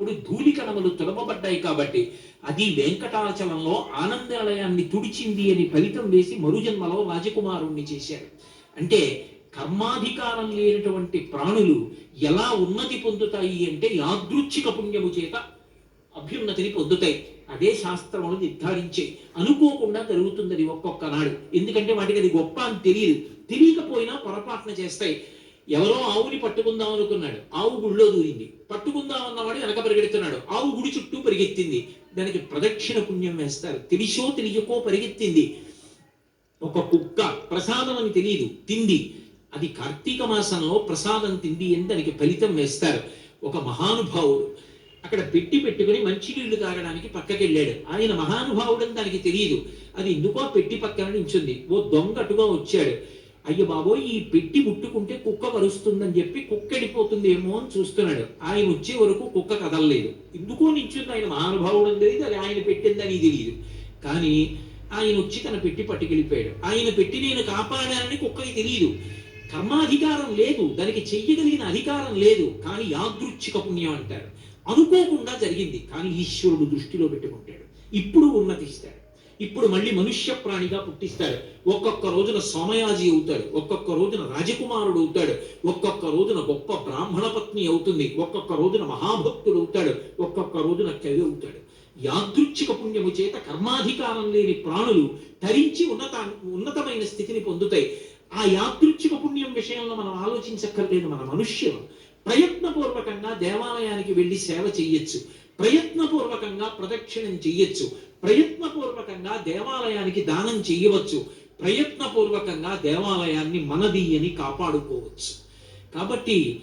ఇప్పుడు ధూళి కణములు తులపబడ్డాయి కాబట్టి అది వెంకటాచలంలో ఆనందాలయాన్ని తుడిచింది అని ఫలితం వేసి మరుజన్మలో రాజకుమారుణ్ణి చేశారు. అంటే కర్మాధికారం లేనటువంటి ప్రాణులు ఎలా ఉన్నతి పొందుతాయి అంటే యాదృచ్ఛిక పుణ్యము చేత అభ్యున్నతిని పొందుతాయి. అదే శాస్త్రములు నిర్ధారించే అనుకోకుండా జరుగుతుంది అది ఒక్కొక్క నాడు. ఎందుకంటే వాటికి అది గొప్ప అని తెలియదు. తెలియకపోయినా పొరపాటున చేస్తాయి. ఎవరో ఆవుని పట్టుకుందాం అనుకున్నాడు. ఆవు గుడిలో దూరింది. పట్టుకుందాం అన్నవాడు వెనక పరిగెడుతున్నాడు. ఆవు గుడి చుట్టూ పరిగెత్తింది. దానికి ప్రదక్షిణ పుణ్యం వేస్తారు. తెలిసో తెలియకో పరిగెత్తింది. ఒక కుక్క ప్రసాదం అని తెలియదు తింది. అది కార్తీక మాసంలో ప్రసాదం తింది అని దానికి ఫలితం వేస్తారు. ఒక మహానుభావుడు. అక్కడ పెట్టి పెట్టుకుని మంచినీళ్ళు తాగడానికి పక్కకి వెళ్ళాడు ఆయన మహానుభావుడని దానికి తెలియదు అది ఎందుకో పెట్టి పక్కన నించుంది. ఓ దొంగటుగా వచ్చాడు. అయ్య బాబోయ్ ఈ పెట్టి ముట్టుకుంటే కుక్క వరుస్తుందని చెప్పి కుక్క వెళ్ళిపోతుందేమో అని చూస్తున్నాడు. ఆయన వచ్చే వరకు కుక్క కదలలేదు. ఎందుకో నించుంది ఆయన మహానుభావుడు తెలియదు అది ఆయన పెట్టిందని తెలియదు. కానీ ఆయన వచ్చి తన పెట్టి పట్టుకెళ్ళిపోయాడు. ఆయన పెట్టి నేను కాపాడానని కుక్కకి తెలియదు. కర్మాధికారం లేదు దానికి చెయ్యగలిగిన అధికారం లేదు కానీ యాదృచ్ఛిక పుణ్యం అంటారు. అనుకోకుండా జరిగింది కానీ ఈశ్వరుడు దృష్టిలో పెట్టుకుంటాడు. ఇప్పుడు ఉన్నతిస్తాడు. ఇప్పుడు మళ్ళీ మనుష్య ప్రాణిగా పుట్టిస్తాడు. ఒక్కొక్క రోజున సోమయాజి అవుతాడు. ఒక్కొక్క రోజున రాజకుమారుడు అవుతాడు. ఒక్కొక్క రోజున గొప్ప బ్రాహ్మణ పత్ని అవుతుంది. ఒక్కొక్క రోజున మహాభక్తుడు అవుతాడు. ఒక్కొక్క రోజున కవి అవుతాడు. యాదృచ్ఛిక పుణ్యము చేత కర్మాధికారం లేని ప్రాణులు తరించి ఉన్నత ఉన్నతమైన స్థితిని పొందుతాయి. ఆ యాదృచ్ఛిక పుణ్యం విషయంలో మనం ఆలోచించక్కర్లేదు మన మనుష్యులు. ప్రయత్నపూర్వకంగా దేవాలయానికి వెళ్ళి సేవ చేయొచ్చు ప్రయత్నపూర్వకంగా ప్రదక్షిణం చెయ్యొచ్చు. ప్రయత్నపూర్వకంగా దేవాలయానికి దానం చెయ్యవచ్చు. ప్రయత్నపూర్వకంగా దేవాలయాన్ని మనది అని కాపాడుకోవచ్చు. కాబట్టి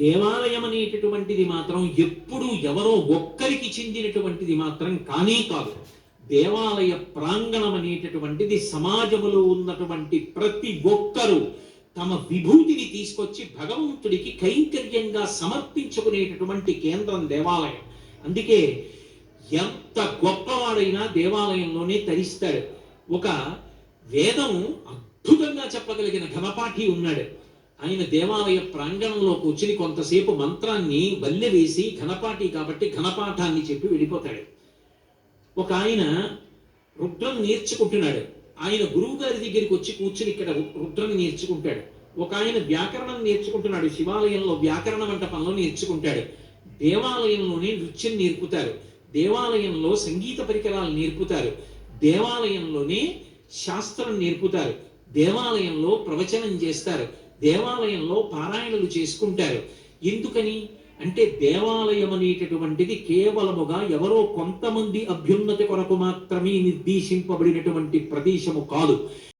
దేవాలయం అనేటటువంటిది మాత్రం ఎప్పుడు ఎవరో ఒక్కరికి చెందినటువంటిది మాత్రం కానీ కాదు. దేవాలయ ప్రాంగణం అనేటటువంటిది సమాజములో ఉన్నటువంటి ప్రతి ఒక్కరూ తమ విభూతిని తీసుకొచ్చి భగవంతుడికి కైంకర్యంగా సమర్పించుకునేటటువంటి కేంద్రం దేవాలయం. అందుకే ఎంత గొప్పవాడైనా దేవాలయంలోనే తరిస్తాడు. ఒక వేదం అద్భుతంగా చెప్పగలిగిన ఘనపాఠి ఉన్నాడు. ఆయన దేవాలయ ప్రాంగణంలో కూర్చుని కొంతసేపు మంత్రాన్ని బల్లె వేసి ఘనపాఠి కాబట్టి ఘనపాఠాన్ని చెప్పి వెళ్ళిపోతాడు. ఒక ఆయన రుద్రం నేర్చుకుంటున్నాడు. ఆయన గురువు గారి దగ్గరికి వచ్చి కూర్చుని ఇక్కడ రుద్రని నేర్చుకుంటాడు. ఒక ఆయన వ్యాకరణం నేర్చుకుంటున్నాడు. శివాలయంలో వ్యాకరణ పనులు నేర్చుకుంటాడు. దేవాలయంలోనే నృత్యం నేర్పుతారు. దేవాలయంలో సంగీత పరికరాలు నేర్పుతారు. దేవాలయంలోనే శాస్త్రం నేర్పుతారు. దేవాలయంలో ప్రవచనం చేస్తారు. దేవాలయంలో పారాయణలు చేసుకుంటారు. ఎందుకని? అంటే దేవాలయం అనేటటువంటిది కేవలముగా ఎవరో కొంతమంది అభ్యున్నతి కొరకు మాత్రమే నిర్దేశింపబడినటువంటి ప్రదేశము కాదు.